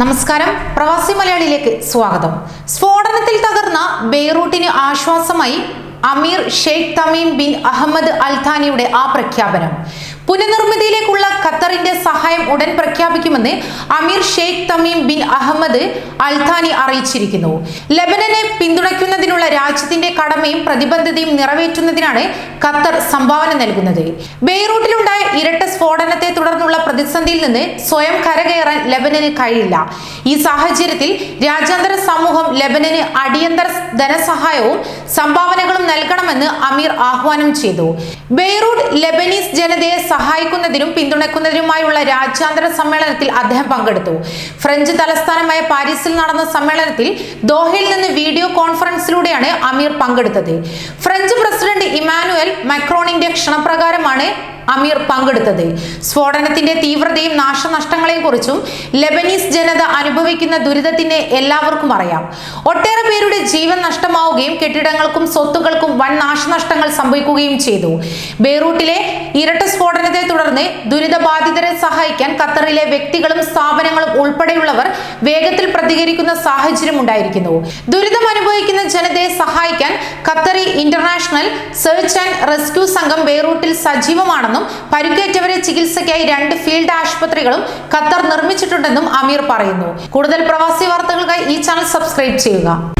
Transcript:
നമസ്കാരം. പ്രവാസി മലയാളിയിലേക്ക് സ്വാഗതം. സ്ഫോടനത്തിൽ തകർന്ന ബെയ്റൂട്ടിന് ആശ്വാസമായി അമീർ ഷെയ്ഖ് തമീം ബിൻ അഹമ്മദ് അൽഥാനിയുടെ ആ പ്രഖ്യാപനം. പുനർനിർമ്മിതിയിലേക്കുള്ള ഖത്തറിന്റെ സഹായം ഉടൻ പ്രഖ്യാപിക്കുമെന്ന് അമീർ Sheikh Tamim bin Ahmad Al Thani അറിയിച്ചിരിക്കുന്നു. ലബനനെ പിന്തുണയ്ക്കുന്നതിനുള്ള രാജ്യത്തിന്റെ കടമയും പ്രതിബദ്ധതയും നിറവേറ്റുന്നതിനാണ് ഖത്തർ സംഭാവന നൽകുന്നത്. ബെയ്റൂട്ടിലുണ്ടായ ഇരട്ട സ്ഫോടനത്തെ തുടർന്നുള്ള പ്രതിസന്ധിയിൽ നിന്ന് സ്വയം കരകയറാൻ ലബനന് കഴിയില്ല. ഈ സാഹചര്യത്തിൽ രാജ്യാന്തര സമൂഹം ലബനന് അടിയന്തര ധനസഹായവും സംഭാവനകളും നൽകണമെന്ന് അമീർ ആഹ്വാനം ചെയ്തു. ബെയ്റൂട്ട് ലെബനീസ് ജനതയെ സഹായിക്കുന്നതിനും പിന്തുണയ്ക്കുന്നതിനുമായുള്ള രാജ്യാന്തര സമ്മേളനത്തിൽ അദ്ദേഹം പങ്കെടുത്തു. ഫ്രഞ്ച് തലസ്ഥാനമായ പാരീസിൽ നടന്ന സമ്മേളനത്തിൽ ദോഹയിൽ നിന്ന് വീഡിയോ കോൺഫറൻസിലൂടെയാണ് അമീർ പങ്കെടുത്തത്. ഫ്രഞ്ച് പ്രസിഡന്റ് ഇമാനുവൽ മക്രോണിന്റെ ക്ഷണപ്രകാരമാണ് അമീർ പങ്കെടുത്തത്. സ്ഫോടനത്തിന്റെ തീവ്രതയും നാശനഷ്ടങ്ങളെയും കുറിച്ചും ലെബനീസ് ജനത അനുഭവിക്കുന്ന ദുരിതത്തിന് എല്ലാവർക്കും അറിയാം. ഒട്ടേറെ പേരുടെ ജീവൻ നഷ്ടമാവുകയും കെട്ടിടങ്ങൾക്കും സ്വത്തുക്കൾക്കും വൻ നാശനഷ്ടങ്ങൾ സംഭവിക്കുകയും ചെയ്തു. ബെയ്റൂട്ടിലെ ഇരട്ട സ്ഫോടനത്തെ തുടർന്ന് ദുരിതബാധിതരെ സഹായിക്കാൻ ഖത്തറിലെ വ്യക്തികളും സ്ഥാപനങ്ങളും ഉൾപ്പെടെയുള്ളവർ വേഗത്തിൽ പ്രതികരിക്കുന്ന സാഹചര്യം ഉണ്ടായിരിക്കുന്നു. ദുരിതം അനുഭവിക്കുന്ന ജനതയെ സഹായിക്കാൻ Qatari international search and rescue സംഘം ബെയ്റൂട്ടിൽ സജീവമാണെന്നും പരിക്കേറ്റവരെ ചികിത്സയ്ക്കായി രണ്ട് ഫീൽഡ് ആശുപത്രികളും ഖത്തർ നിർമ്മിച്ചിട്ടുണ്ടെന്നും അമീർ പറയുന്നു. കൂടുതൽ പ്രവാസി വാർത്തകൾക്കായി ഈ ചാനൽ സബ്സ്ക്രൈബ് ചെയ്യുക.